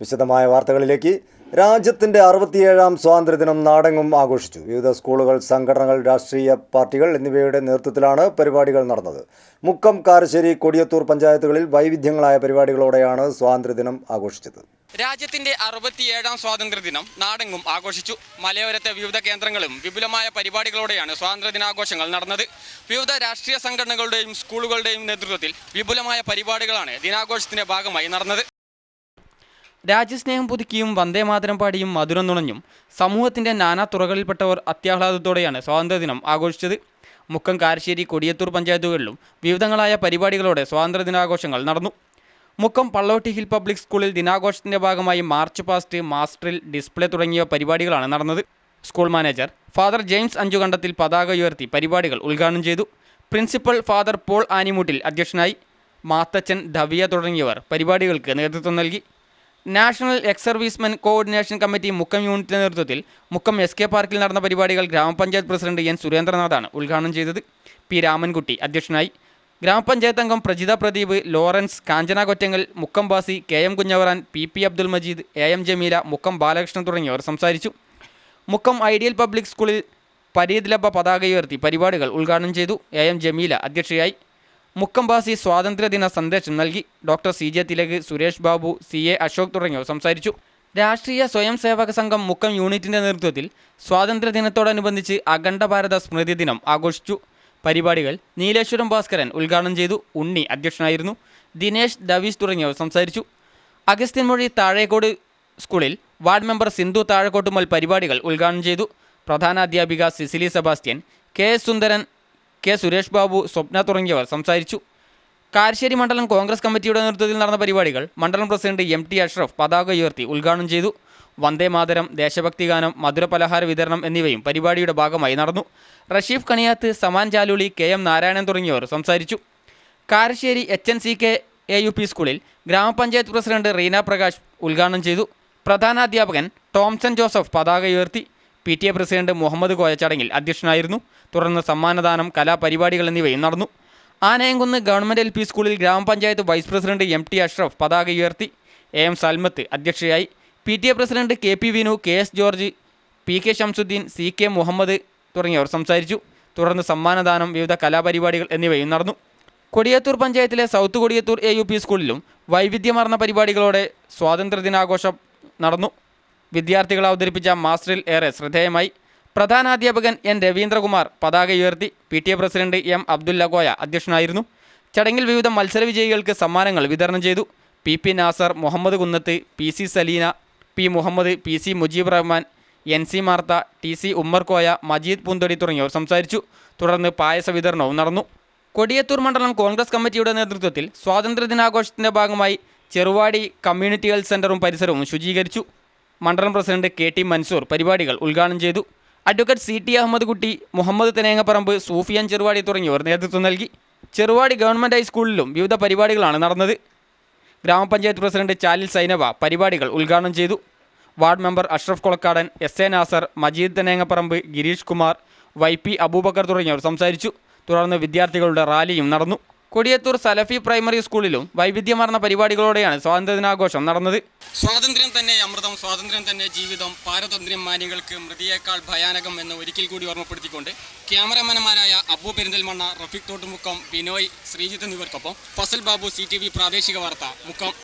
വിശദമായ വാർത്തകളിലേക്ക്. രാജ്യത്തിന്റെ അറുപത്തിയേഴാം സ്വാതന്ത്ര്യദിനം നാടെങ്ങും ആഘോഷിച്ചു. വിവിധ സ്കൂളുകൾ സംഘടനകൾ രാഷ്ട്രീയ പാർട്ടികൾ എന്നിവയുടെ നേതൃത്വത്തിലാണ് പരിപാടികൾ നടന്നത്. മുക്കം കാരശ്ശേരി കൊടിയത്തൂർ പഞ്ചായത്തുകളിൽ വൈവിധ്യങ്ങളായ പരിപാടികളോടെയാണ് സ്വാതന്ത്ര്യദിനം ആഘോഷിച്ചത്. രാജ്യത്തിന്റെ അറുപത്തിയേഴാം സ്വാതന്ത്ര്യദിനം നാടെങ്ങും ആഘോഷിച്ചു. മലയോരത്തെ വിവിധ കേന്ദ്രങ്ങളും വിപുലമായ പരിപാടികളോടെയാണ് സ്വാതന്ത്ര്യദിനാഘോഷങ്ങൾ നടന്നത്. വിവിധ രാഷ്ട്രീയ സംഘടനകളുടെയും സ്കൂളുകളുടെയും നേതൃത്വത്തിൽ വിപുലമായ പരിപാടികളാണ് ദിനാഘോഷത്തിന്റെ ഭാഗമായി നടന്നത്. രാജ്യസ്നേഹം പുതുക്കിയും വന്ദേ വന്ദേമാതരം പാടിയും മധുരം നുണഞ്ഞും സമൂഹത്തിന്റെ നാനാ തുറകളിൽപ്പെട്ടവർ അത്യാഹ്ലാദത്തോടെയാണ് സ്വാതന്ത്ര്യദിനം ആഘോഷിച്ചത്. മുക്കം കാരശ്ശേരി കൊടിയത്തൂർ പഞ്ചായത്തുകളിലും വിവിധങ്ങളായ പരിപാടികളോടെ സ്വാതന്ത്ര്യദിനാഘോഷങ്ങൾ നടന്നു. മുക്കം പള്ളോട്ടി ഹിൽ പബ്ലിക് സ്കൂളിൽ ദിനാഘോഷത്തിന്റെ ഭാഗമായി മാർച്ച് പാസ്റ്റ് മാസ്റ്ററിൽ ഡിസ്പ്ലേ തുടങ്ങിയ പരിപാടികളാണ് നടന്നത്. School manager father James Anchukandathil പതാക ഉയർത്തി പരിപാടികൾ ഉദ്ഘാടനം ചെയ്തു. പ്രിൻസിപ്പൽ ഫാദർ പോൾ ആനിമൂട്ടിൽ അധ്യക്ഷനായി. മാത്തച്ഛൻ ധവിയ തുടങ്ങിയവർ പരിപാടികൾക്ക് നേതൃത്വം നൽകി. National ex servicemen coordination committee Mukkam യൂണിറ്റിന്റെ നേതൃത്വത്തിൽ മുക്കം എസ് കെ പാർക്കിൽ നടന്ന പരിപാടികൾ ഗ്രാമപഞ്ചായത്ത് പ്രസിഡന്റ് എൻ സുരേന്ദ്രനാഥാണ് ഉദ്ഘാടനം ചെയ്തത്. പി രാമൻകുട്ടി അധ്യക്ഷനായി. ഗ്രാമപഞ്ചായത്ത് അംഗം Prajitha Pradeep Lawrence Kanchana Kottangal Mukkam Basi K M Kunhavaran P P Abdul Majeed A M Jameela Mukkam Balakrishnan തുടങ്ങിയവർ സംസാരിച്ചു. മുക്കം ഐഡിയൽ പബ്ലിക് സ്കൂളിൽ പരീദ് ലബ്ബ പതാക ഉയർത്തി പരിപാടികൾ ഉദ്ഘാടനം ചെയ്തു. എ എം ജമീല അധ്യക്ഷയായി. മുക്കംബാസി സ്വാതന്ത്ര്യദിന സന്ദേശം നൽകി doctor C. J. Thilak Suresh Babu C. A. Ashok തുടങ്ങിയവർ സംസാരിച്ചു. രാഷ്ട്രീയ സ്വയം സേവക സംഘം മുക്കം യൂണിറ്റിന്റെ നേതൃത്വത്തിൽ സ്വാതന്ത്ര്യദിനത്തോടനുബന്ധിച്ച് അഖണ്ഡ ഭാരത സ്മൃതി ദിനം ആഘോഷിച്ചു. പരിപാടികൾ നീലേശ്വരം ഭാസ്കരൻ ഉദ്ഘാടനം ചെയ്തു. ഉണ്ണി അധ്യക്ഷനായിരുന്നു. ദിനേശ് ദവീഷ് തുടങ്ങിയവർ സംസാരിച്ചു. അഗസ്ത്യൻമൊഴി താഴേക്കോട് സ്കൂളിൽ വാർഡ് മെമ്പർ സിന്ധു താഴെക്കോട്ടുമൽ പരിപാടികൾ ഉദ്ഘാടനം ചെയ്തു. പ്രധാനാധ്യാപിക Cecily Sebastian K. S Sundaran K Suresh Babu Swapna തുടങ്ങിയവർ സംസാരിച്ചു. കാരശ്ശേരി മണ്ഡലം കോൺഗ്രസ് കമ്മിറ്റിയുടെ നേതൃത്വത്തിൽ നടന്ന പരിപാടികൾ മണ്ഡലം പ്രസിഡന്റ് എം ടി അഷ്റഫ് പതാക ഉയർത്തി ഉദ്ഘാടനം ചെയ്തു. വന്ദേ മാതരം ദേശഭക്തി ഗാനം മധുരപലഹാര വിതരണം എന്നിവയും പരിപാടിയുടെ ഭാഗമായി നടന്നു. റഷീഫ് കണിയാത്ത് സമാൻ ജാലുളി കെ എം നാരായണൻ തുടങ്ങിയവർ സംസാരിച്ചു. Karassery H N C K A U P സ്കൂളിൽ ഗ്രാമപഞ്ചായത്ത് പ്രസിഡന്റ് റീന പ്രകാശ് ഉദ്ഘാടനം ചെയ്തു. പ്രധാനാധ്യാപകൻ ടോംസൺ ജോസഫ് പതാക ഉയർത്തി. P T A president Muhammad Koya ചടങ്ങിൽ അധ്യക്ഷനായിരുന്നു. തുടർന്ന് സമ്മാനദാനം കലാപരിപാടികൾ എന്നിവയും നടന്നു. ആനയംകുന്ന് ഗവൺമെന്റ് എൽ പി സ്കൂളിൽ grama panchayat vice president M T Ashraf പതാക ഉയർത്തി എ എം സൽമത്ത് അധ്യക്ഷയായി. P T A president K P Vinu K S George P K Shamsuddin C K Muhammad തുടങ്ങിയവർ സംസാരിച്ചു. തുടർന്ന് സമ്മാനദാനം വിവിധ കലാപരിപാടികൾ എന്നിവയും നടന്നു. കൊടിയത്തൂർ പഞ്ചായത്തിലെ south Kodiyathur A U P സ്കൂളിലും വൈവിധ്യമാർന്ന പരിപാടികളോടെ സ്വാതന്ത്ര്യദിനാഘോഷം നടന്നു. വിദ്യാർത്ഥികൾ അവതരിപ്പിച്ച മാസ്റ്ററിൽ ഏറെ ശ്രദ്ധേയമായി. പ്രധാനാധ്യാപകൻ എൻ രവീന്ദ്രകുമാർ പതാക ഉയർത്തി P T A president M Abdulla Koya അധ്യക്ഷനായിരുന്നു. ചടങ്ങിൽ വിവിധ മത്സര വിജയികൾക്ക് സമ്മാനങ്ങൾ വിതരണം ചെയ്തു. P P Nasar Muhammad Kunnath P C Saleena P Muhammad P C Mujeeb Rahman N C Martha T C Ummer Koya Majeed Poonthodi തുടങ്ങിയവർ സംസാരിച്ചു. തുടർന്ന് പായസ വിതരണവും നടന്നു. കൊടിയത്തൂർ മണ്ഡലം കോൺഗ്രസ് കമ്മിറ്റിയുടെ നേതൃത്വത്തിൽ സ്വാതന്ത്ര്യദിനാഘോഷത്തിന്റെ ഭാഗമായി ചെറുവാടി കമ്മ്യൂണിറ്റി ഹെൽത്ത് സെന്ററും പരിസരവും ശുചീകരിച്ചു. മണ്ഡലം പ്രസിഡന്റ് കെ ടി മൻസൂർ പരിപാടികൾ ഉദ്ഘാടനം ചെയ്തു. അഡ്വക്കേറ്റ് സി ടി അഹമ്മദ് കുട്ടി മുഹമ്മദ് തെനേങ്ങപ്പറമ്പ് സൂഫിയാൻ ചെറുവാടി തുടങ്ങിയവർ നേതൃത്വം നൽകി. ചെറുവാടി ഗവൺമെന്റ് ഹൈസ്കൂളിലും വിവിധ പരിപാടികളാണ് നടന്നത്. ഗ്രാമപഞ്ചായത്ത് പ്രസിഡന്റ് ചാലിൽ സൈനവ പരിപാടികൾ ഉദ്ഘാടനം ചെയ്തു. Ward member Ashraf Kolakkadan S A Nasar Majeed Thanengapparamb Gireesh Kumar Y P Abubakar തുടങ്ങിയവർ സംസാരിച്ചു. തുടർന്ന് വിദ്യാർത്ഥികളുടെ റാലിയും നടന്നു. കൊടിയത്തൂർ സലഫി പ്രൈമറി സ്കൂളിലും വൈവിധ്യമാർന്ന പരിപാടികളോടെയാണ് സ്വാതന്ത്ര്യദിനാഘോഷം നടന്നത്. സ്വാതന്ത്ര്യം തന്നെ അമൃതം സ്വാതന്ത്ര്യം തന്നെ ജീവിതം പാരതന്ത്ര്യം മാനികൾക്ക് മൃതിയേക്കാൾ ഭയാനകം എന്ന് ഒരിക്കൽ കൂടി ഓർമ്മപ്പെടുത്തിക്കൊണ്ട് ക്യാമറമാൻമാരായ അബു പെരിന്തൽമണ്ണ റഫീഖ് തോട്ടുമുക്കം ബിനോയ് ശ്രീജിത്ത് എന്നിവർക്കൊപ്പം ഫസൽ ബാബു സി പ്രാദേശിക വാർത്ത മുക്കം.